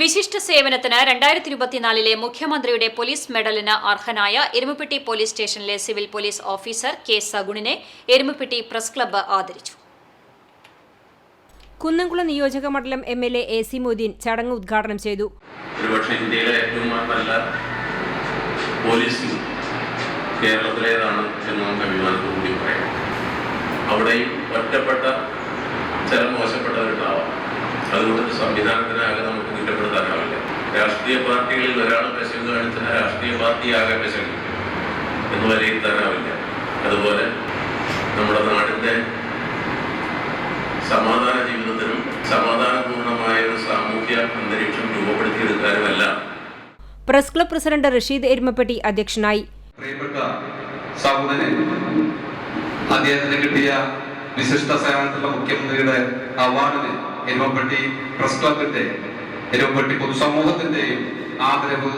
വിശിഷ്ട സേവനത്തിന് രണ്ടായിരത്തി ഇരുപത്തിനാലിലെ മുഖ്യമന്ത്രിയുടെ പോലീസ് മെഡലിന് അർഹനായ എരുമപ്പെട്ടി പോലീസ് സ്റ്റേഷനിലെ സിവിൽ പോലീസ് ഓഫീസർ കെ സഗുണിനെ എരുമപ്പെട്ടി പ്രസ് ക്ലബ്ബ് ആദരിച്ചു. കുന്നംകുളം നിയോജക മണ്ഡലം M L A A C Moideen ചടങ്ങ് ഉദ്ഘാടനം ചെയ്തു. കേരളത്തിലേതാണ് എന്ന് നമുക്ക് അഭിമാനത്തോടുകൂടി പറയാം. അവിടെയും ഒറ്റപ്പെട്ട ചില മോശപ്പെട്ടവരുണ്ടാവാം. അതുകൊണ്ട് സംവിധാനത്തിനാകെ രാഷ്ട്രീയ പാർട്ടികളിൽ ഒരാൾ പെശക് കാണിച്ചാൽ രാഷ്ട്രീയ പാർട്ടിയാകെ പെശക് എന്ന് വിലയിരുത്താനാവില്ല അതുപോലെ നമ്മുടെ നാടിന്റെ സമാധാന ജീവിതത്തിനും സമാധാനപൂർണമായ ഒരു സാമൂഹ്യ അന്തരീക്ഷം രൂപപ്പെടുത്തിയെടുക്കാനുമല്ല. Press club president Rasheed Erumapetty അധ്യക്ഷനായി. പ്രിയപ്പെട്ട സഹോദരൻ അദ്ദേഹത്തിന് കിട്ടിയ വിശിഷ്ട സേവനത്തിലുള്ള മുഖ്യമന്ത്രിയുടെ അവാർഡിന് എരുമപ്പെട്ടി പ്രസ് ക്ലബിന്റെ ആദരവ്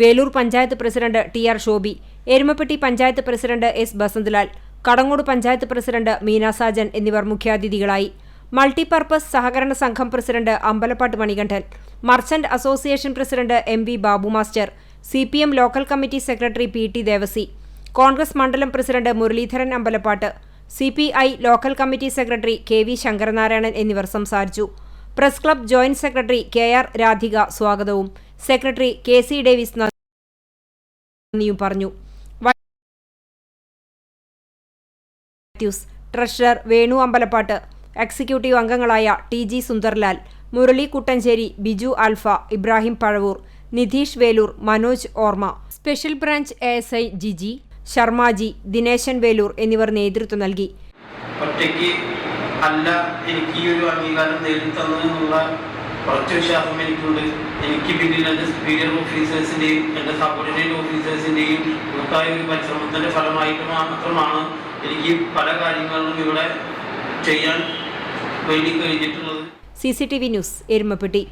Velur panchayat president T R Shobi Erumapetty panchayat president S Basanthlal Kadangode panchayat president Meena Sajan എന്നിവർ മുഖ്യാതിഥികളായി. മൾട്ടിപർപ്പസ് സഹകരണ സംഘം president Ambalappattu Manikandan merchant association president M V Babu master C P M local committee secretary P T Devassy Congress മണ്ഡലം president Muraleedharan Ambalappattu C P I local committee secretary K V Sankaranarayanan എന്നിവർ സംസാരിച്ചു. Press club joint secretary K R Radhika സ്വാഗതവും. Secretary K C Davis നന്ദിയും പറഞ്ഞു. Treasurer Venu Ambalappattu executive അംഗങ്ങളായ T G Sundarlal Murali Kuttancheri Biju Alpha Ibrahim Pazhavur Nidheesh Velur Manoj ഓർമ്മ special branch A S I Jiji Sharmaji Dineshan Velur എന്നിവർ നേതൃത്വം നൽകി. ഒറ്റയ്ക്ക് അല്ല എനിക്ക് ഈ ഒരു അംഗീകാരം നേടി തന്നതെന്നുള്ള കുറച്ച് വിശ്വാസം എനിക്കുണ്ട്. എനിക്ക് പിന്നിൽ എന്റെ സുപ്പീരിയർ ഓഫീസേഴ്സിന്റെയും എന്റെ സബോർഡിനേറ്റ് ഓഫീസേഴ്സിന്റെയും കൂട്ടായ ഒരു പരിശ്രമത്തിന്റെ ഫലമായിട്ട് മാത്രമാണ് എനിക്ക് പല കാര്യങ്ങളും ഇവിടെ ചെയ്യാൻ വേണ്ടി കഴിഞ്ഞിട്ടുള്ളത്. C C T V news Erumapetty.